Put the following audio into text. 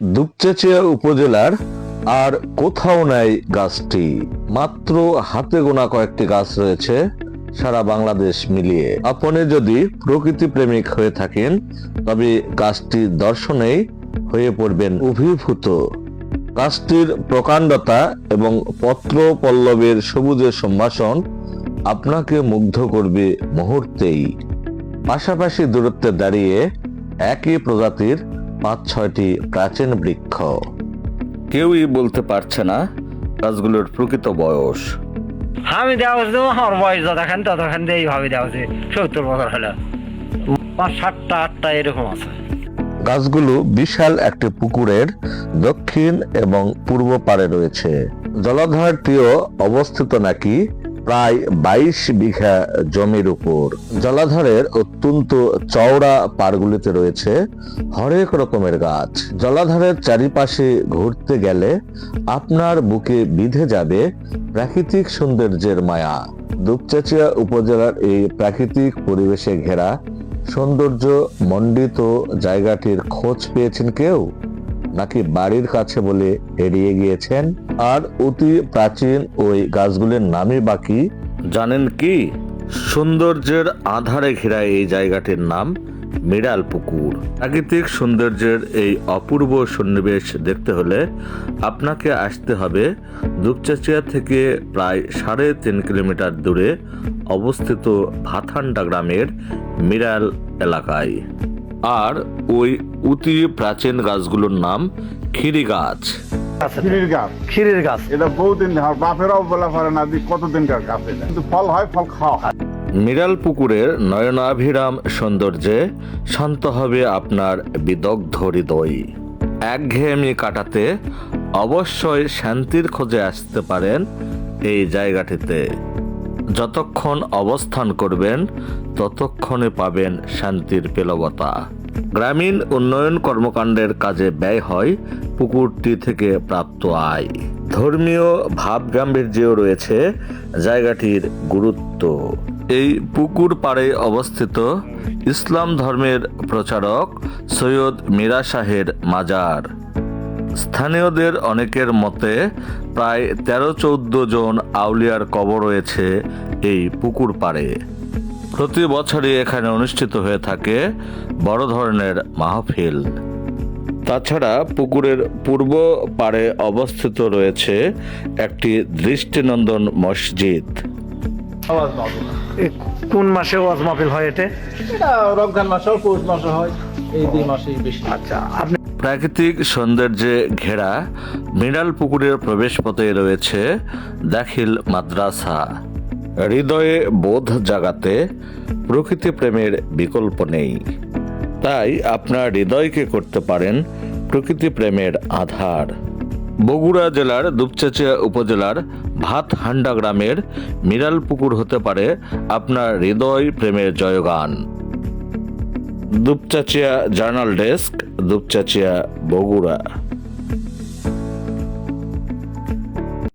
দুপচাচিয়া উপজেলার আর কোথাও নাই গাছটি। মাত্র হাতে গোনা কয়েকটি গাছ রয়েছে সারা বাংলাদেশ মিলিয়ে। আপনি যদি প্রকৃতি প্রেমিক হয়ে থাকেন, তবে গাছটির দর্শনেই হয়ে পড়বেন অভিভূত। গাছটির প্রকাণ্ডতা এবং পত্র পল্লবের সবুজের সম্ভাষণ আপনাকে মুগ্ধ করবে মুহূর্তেই। পাশাপাশি দূরত্বে দাঁড়িয়ে একই প্রজাতির পাঁচ ছয়টি প্রাচীন বৃক্ষ। কেউই বলতে পারছে না গাছগুলোর প্রকৃত বয়স। আমি দেওয়া আমার বয়স যতখান ততখান দিয়ে এইভাবে দেওয়া হচ্ছে সত্তর বছর হলো। পাঁচ সাতটা আটটা এরকম আছে। গাছগুলো বিশাল একটি পুকুরের দক্ষিণ এবং পূর্ব পারে রয়েছে। জলাধারটিও অবস্থিত নাকি প্রায় বাইশ বিঘা জমির উপর। জলাধারের অত্যন্ত চওড়া পাড়গুলিতে রয়েছে হরেক রকমের গাছ। জলাধারের চারিপাশে ঘুরতে গেলে আপনার বুকে বিধে যাবে প্রাকৃতিক সৌন্দর্যের মায়া। দুপচাচিয়া উপজেলার এই প্রাকৃতিক পরিবেশে ঘেরা সৌন্দর্য মণ্ডিত জায়গাটির খোঁজ পেয়েছেন কেউ? নাকি বাড়ির কাছে বলে এড়িয়ে গিয়েছেন? আর অতি প্রাচীন ওই গাছগুলির নামই বাকি জানেন কি? সৌন্দর্যের আধারে ঘেরা এই জায়গাটির নাম মিরাল পুকুর প্রাকৃতিক সৌন্দর্যের এই অপূর্ব সন্নিবেশ দেখতে হলে আপনাকে আসতে হবে দুপচাচিয়া থেকে প্রায় সাড়ে তিন কিলোমিটার দূরে অবস্থিত ভাথান্ডা গ্রামের মিরাল এলাকায়। আর ওই অতি প্রাচীন গাছগুলোর নাম খিরি গাছ। ক্ষীরের গাছ। ক্ষীরের গাছ। এটা বহুদিন বাপেরাও বলা পারে না যে কতদিনকার গাছ এটা। কিন্তু ফল হয় ফল খাওয়া হয়। মিরাল পুকুরের নয়নাভিরাম সৌন্দর্যে শান্ত হবে আপনার বিদগ্ধ হৃদয়। একঘেয়েমি কাটাতে অবশ্যই শান্তির খোঁজে আসতে পারেন এই জায়গাটিতে। যতক্ষণ অবস্থান করবেন, ততক্ষণে পাবেন শান্তির পেলবতা। গ্রামীণ উন্নয়ন কর্মকাণ্ডের কাজে ব্যয় হয়, পুকুরটি থেকে প্রাপ্ত আয়। ধর্মীয় ভাব গাম্ভীর্যেও রয়েছে জায়গাটির গুরুত্ব। এই পুকুর পাড়ে অবস্থিত ইসলাম ধর্মের প্রচারক সৈয়দ মীরা শাহের মাজার। স্থানীয়দের অনেকের মতে প্রায় তেরো চৌদ্দ জন আউলিয়ার কবর রয়েছে এই পুকুর পাড়ে। প্রতি বছরই এখানে অনুষ্ঠিত হয়ে থাকে বড় ধরনের মাহফিল। তাছাড়া পুকুরের পূর্ব পাড়ে অবস্থিত রয়েছে একটি দৃষ্টিনন্দন মসজিদ। কোন মাসে ওয়াজ মাহফিল হয় এতে? এটা রমজান মাসেও পৌষ মাসে হয় এই দুই মাসেই বেশি। আচ্ছা আপনি প্রাকৃতিক সৌন্দর্যে ঘেরা মিনাল পুকুরের প্রবেশপথে রয়েছে দাখিল মাদ্রাসা। হৃদয়ে বোধ জাগাতে প্রকৃতি প্রেমের বিকল্প নেই। তাই আপনার হৃদয়কে করতে পারেন প্রকৃতি প্রেমের আধার। বগুড়া জেলার দুপচাচিয়া উপজেলার ভাতহান্ডা গ্রামের মিরাল পুকুর হতে পারে আপনার হৃদয় প্রেমের জয়গান। Dupchanchia journal desk Dupchanchia Bogura.